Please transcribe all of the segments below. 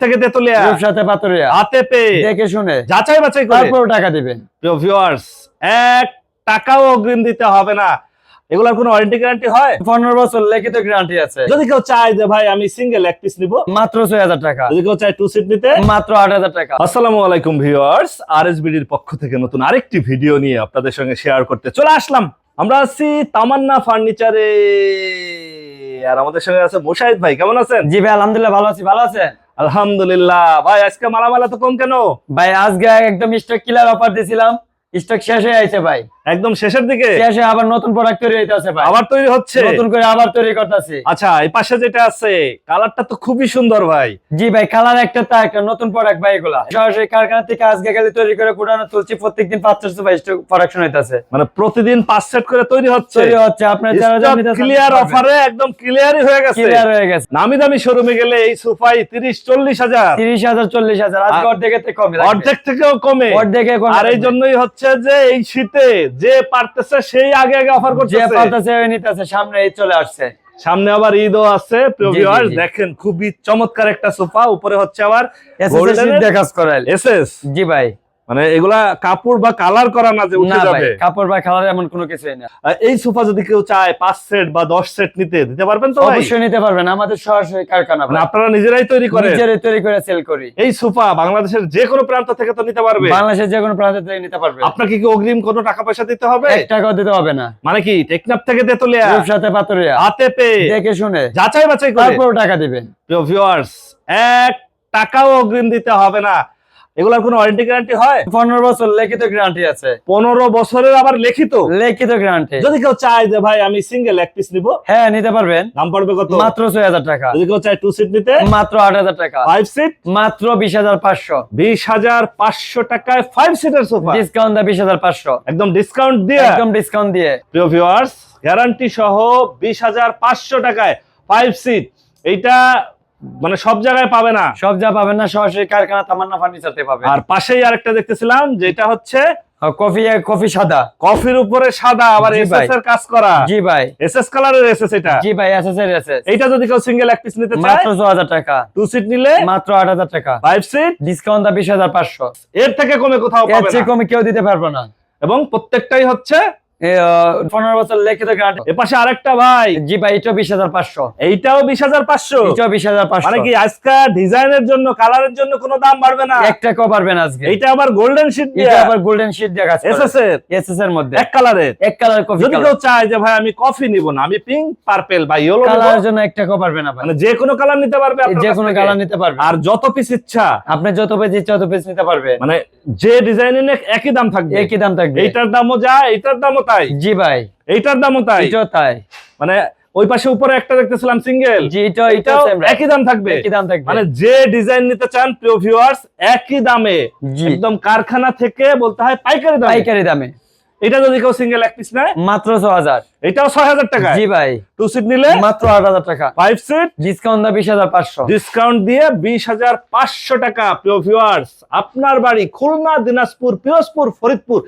থেকে তেতুলিয়া রূপসাতে পাতুরিয়া হাতে পেয়ে দেখে শুনে। যাচাই বাছাই করে। তারপর টাকা দিবেন প্রিয় ভিউয়ার্স এক টাকাও অগ্রিম দিতে হবে না। এগুলার কোনো ওয়ারেন্টি গ্যারান্টি হয়? পনেরো বছর লিখিত গ্যারান্টি আছে। যদি কেউ চায় যে ভাই আমি সিঙ্গেল এক পিস নিব। মাত্র ছয় হাজার টাকা। যদি কেউ চায় টু সিট নিতে। মাত্র আট হাজার টাকা। আসসালামু আলাইকুম ভিউয়ার্স আরএসবিডির পক্ষ থেকে নতুন আরেকটি ভিডিও নিয়ে আপনাদের সঙ্গে শেয়ার করতে চলে আসলাম। আমরা আছি তামান্না ফার্নিচারে আর আমাদের সঙ্গে আছে মুশাহিদ ভাই কেমন আছেন? জি ভাই আলহামদুলিল্লাহ ভালো আছি। ভালো আছেন? আলহামদুলিল্লাহ। ভাই আজকে মালামালা তো কম কেন? ভাই আজকে একদম স্টক কিলার অফার দিছিলাম। স্টক শেষ আইছে ভাই। একদম শেষের দিকে? শেষে আবার নতুন প্রোডাক্ট তৈরি হইতাছে ভাই। আবার তৈরি হচ্ছে? নতুন করে আবার তৈরি করতেছি। আচ্ছা এই পাশে যেটা আছে কালারটা তো খুবই সুন্দর ভাই। জি ভাই কালার একটা তা একটা নতুন প্রোডাক্ট ভাই এগুলা। সরাসরি কারখানা থেকে আজকে গেলে তৈরি করে পুরানো তুলছি প্রত্যেকদিন পাঁচ চারশো বাইশ প্রোডাকশন হইতাছে। মানে প্রতিদিন পাঁচ সেট করে তৈরি হচ্ছে? তৈরি হচ্ছে আপনার যারা যারা ক্লিয়ার অফারে একদম ক্লিয়ারই হয়ে গেছে। ক্লিয়ার হয়ে গেছে। নামি দামি শোরুমে গেলে এই সোফাই তিরিশ চল্লিশ হাজার। তিরিশ হাজার চল্লিশ হাজার। আজকে অর্ধেক থেকে কমে অর্ধেক থেকেও কমে। অর্ধেকে কমে আর এই জন্যই হচ্ছে যে এই শীতে যে পারতেছে সেই আগে আগে অফার যে পারতেছে নিতেছে সামনে এই চলে আসছে। সামনে আবার ঈদও আছে। দেখেন খুবই চমৎকার একটা সোফা উপরে হচ্ছে আবার এসএস কাজ করাইল। এসএস জি ভাই। মানে এগুলা কাপড় বা কালার করা না যে উঠে যাবে। কাপড় বা কালার এমন কোনো কিছু না। এই সোফা যদি কেউ চায় পাঁচ সেট বা দশ সেট নিতে দিতে পারবেন তো অবশ্যই নিতে পারবেন আমাদের সরাসরি কারখানা মানে আপনারা নিজেরাই তৈরি করেন? নিজেরাই তৈরি করে সেল করি। এই সোফা বাংলাদেশের যে কোনো প্রান্ত থেকে তো নিতে পারবে। বাংলাদেশের যে কোনো প্রান্ত থেকে নিতে পারবে। আপনাকে কি অগ্রিম কোনো টাকা পয়সা দিতে হবে? এক টাকাও দিতে হবে না। মানে কি টেকনাফ থেকে তেতুলিয়া? রূপসাতে পাতুরিয়া হাতে পেয়ে দেখে শুনে। যাচাই বাছাই করে। তারপর টাকা দিবেন। প্রিয় ভিউয়ার্স এক টাকাও অগ্রিম দিতে হবে না। এগুলার কোনো ওয়ারেন্টি গ্যারান্টি হয়? পনেরো বছর লিখিত গ্যারান্টি আছে। পনেরো বছরের আবার লিখিত? লিখিত গ্যারান্টি যদি কেউ চায় যে ভাই আমি সিঙ্গেল এক পিস নিবো? হ্যাঁ নিতে পারবেন। দাম পড়বে কত? মাত্র ছয় হাজার টাকা। যদি কেউ চায় টু সিট নিতে? মাত্র আট হাজার টাকা। ফাইভ সিট মাত্র বিশ হাজার পাঁচশো। বিশ হাজার পাঁচশো টাকায় ফাইভ সিটের সোফা ডিসকাউন্ট দেয় বিশ হাজার পাঁচশো। একদম ডিসকাউন্ট দিয়ে। একদম ডিসকাউন্ট দিয়ে। প্রিয় ভিউয়ার্স গ্যারান্টি সহ বিশ হাজার পাঁচশো টাকায় ফাইভ সিট এইটা মানে সব জায়গায় পাবে না। সব যা পাবেন না সরাসরি কারখানা তামান্না ফার্নিচার থেকে পাবেন আর পাশেই আরেকটা দেখতেছিলাম যেটা হচ্ছে কফি কফি সাদা। কফির উপরে সাদা আবার এসএস এর কাজ করা। জি ভাই। এসএস কালারের এসএস এটা। জি ভাই এসএস এর এসএস। এটা যদি কেউ সিঙ্গেল এক পিস নিতে চায় মাত্র ছ হাজার টাকা। টু সিট নিলে মাত্র আট হাজার টাকা। ফাইভ সিট ডিসকাউন্ট হাজার পাঁচশো। এর থেকে কমে কোথাও এর পাবে চেয়ে না কমে কেউ দিতে পারবে না। এবং প্রত্যেকটাই হচ্ছে পনেরো বছর লিখিত এপাশে আরেকটা ভাই। জি ভাই এটাও বিশ হাজার পাঁচশো। এইটাও বিশ হাজার পাঁচশো? এটাও বিশ হাজার পাঁচশো। মানে কি আজকাল ডিজাইনের জন্য কালারের জন্য কোনো দাম বাড়বে না? এক টাকাও পারবেন আজকে। এইটা আবার গোল্ডেন শিট দিয়ে? আবার গোল্ডেন শিট দিয়ে কাজ এসএস এর এসএস এর মধ্যে। এক কালারের? এক কালার কফি যদি কেউ চায় যে ভাই আমি কফি নিব না আমি পিঙ্ক পার্পেল বা ইয়েলো কালারের জন্য এক টাকাও পারবে না মানে যে কোনো কালার নিতে পারবে যে কোনো কালার নিতে পারবে। আর যত পিস ইচ্ছা। আপনি যত পিস ইচ্ছা তত পেজ নিতে পারবে। মানে যে ডিজাইনের একই দাম থাকবে। একই দাম থাকবে। এইটার দামও যা এইটার দামও তাই? জি ভাই। এইটার দামও তাই? এটাও তাই। মানে ওই পাশে উপরে একটা দেখতেছিলাম সিঙ্গেল। জি same rate। একই দাম থাকবে? একই দাম থাকবে। মানে যে ডিজাইন নিতে চান প্রিয় ভিউয়ার্স একই দামে। একদম কারখানা থেকে বলতে হয় পাইকারি দামে। পাইকারি দামে। এটা যদি কেউ সিঙ্গেল এক পিস নেয়? মাত্র ছ হাজার এটাও ছয় হাজার টাকা জি ভাই। টু সিট নিলে? মাত্র আট হাজার টাকা ফাইভ সিট ডিসকাউন্ট হাজার পাঁচশো। ডিসকাউন্ট দিয়ে বিশ হাজার পাঁচশো টাকা প্রিয় ভিউয়ার্স আপনার বাড়ি খুলনা দিনাজপুর পিরোজপুর ফরিদপুর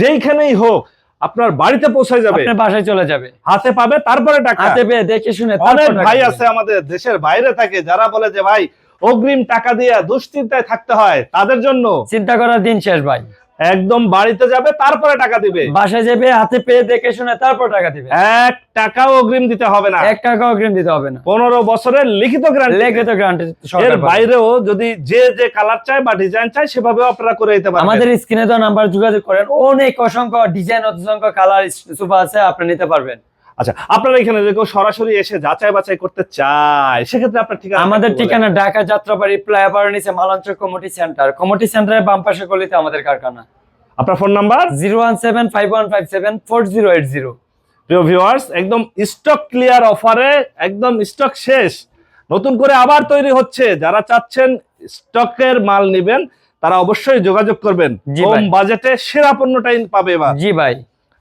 যেইখানেই হোক আপনার বাড়িতে পৌঁছে যাবে। আপনার বাসায় চলে যাবে। হাতে পাবে তারপরে টাকা। হাতে পেয়ে দেখে শুনে অনেক তারপর ভাই আছে আমাদের দেশের বাইরে থাকে যারা বলে যে ভাই অগ্রিম টাকা দিয়ে দুশ্চিন্তায় থাকতে হয় তাদের জন্য। চিন্তা করার দিন শেষ ভাই। একদম বাড়িতে যাবে তারপরে টাকা দিবে। বাসায় যাবে হাতে পেয়ে দেখে শুনে তারপর টাকা দিবে। এক টাকাও অগ্রিম দিতে হবে না। এক টাকাও অগ্রিম দিতে হবে না। পনেরো বছরের লিখিত গ্যারান্টি লিখিত গ্যারান্টি এর বাইরেও যদি যে যে কালার চায় বা ডিজাইন চায় সেভাবে আপনারা করে দিতে পারেন আমাদের স্ক্রিনে তো নাম্বার যোগাযোগ করেন। অনেক অসংখ্য ডিজাইন অসংখ্য কালার সোফা আছে আপনি নিতে পারবেন। আচ্ছা আপনারা এখানে কেউ সরাসরি এসে যাচাই বাছাই করতে চায় সেক্ষেত্রে আপনার ঠিকানা আমাদের। ঠিকানা ঢাকা যাত্রাবাড়ি ফ্লাইওভার নিচে মালাঞ্চ কমিটি সেন্টার। কমিটি সেন্টারের বাম পাশে গলিতে আমাদের কারখানা। আপনার phone number? Zero one seven five one five seven four zero eight zero. প্রিয় ভিউয়ার্স একদম স্টক ক্লিয়ার অফারে একদম স্টক শেষ। নতুন করে আবার তৈরি হচ্ছে। যারা চাচ্ছেন স্টকের মাল নেবেন তারা অবশ্যই যোগাযোগ করবেন। কম বাজেটে সেরা পণ্যটাই পাবে এবার। জি ভাই।